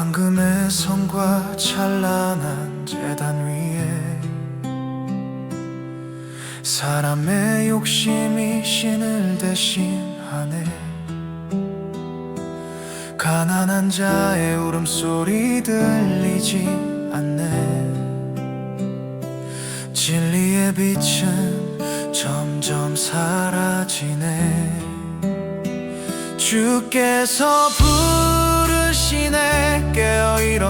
황금의 성과 찬란한 재단 위에 사람의 욕심이 신을 대신하네. 가난한 자의 울음소리 들리지 않네. 진리의 빛은 점점 사라지네. 주께서 부르시네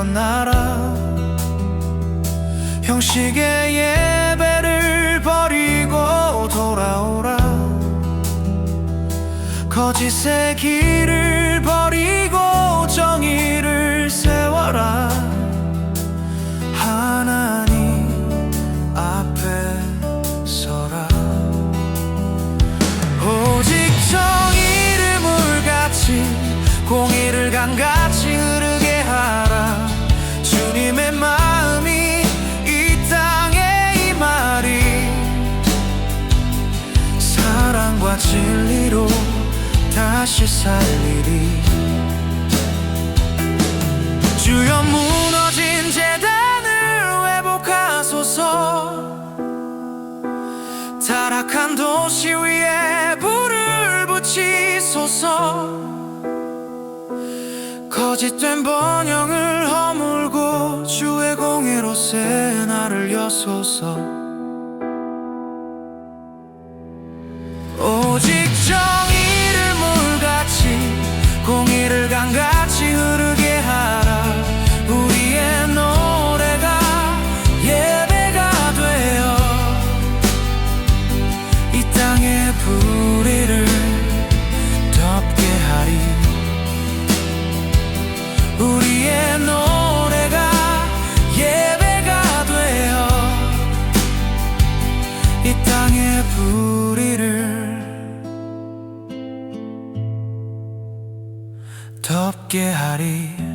일어나라. 형식의 예배를 버리고 돌아오라. 거짓의 길을 버리고 정의를 진리로 다시 살리리. 주여 무너진 재단을 회복하소서. 타락한 도시 위에 불을 붙이소서. 거짓된 번영을 허물고 주의 공의로 새 날을 여소서 오직 정의를 물같이 공의를 강같이 흐르게 하라. 우리의 노래가 예배가 되어 이 땅의 불의를 덮게 하리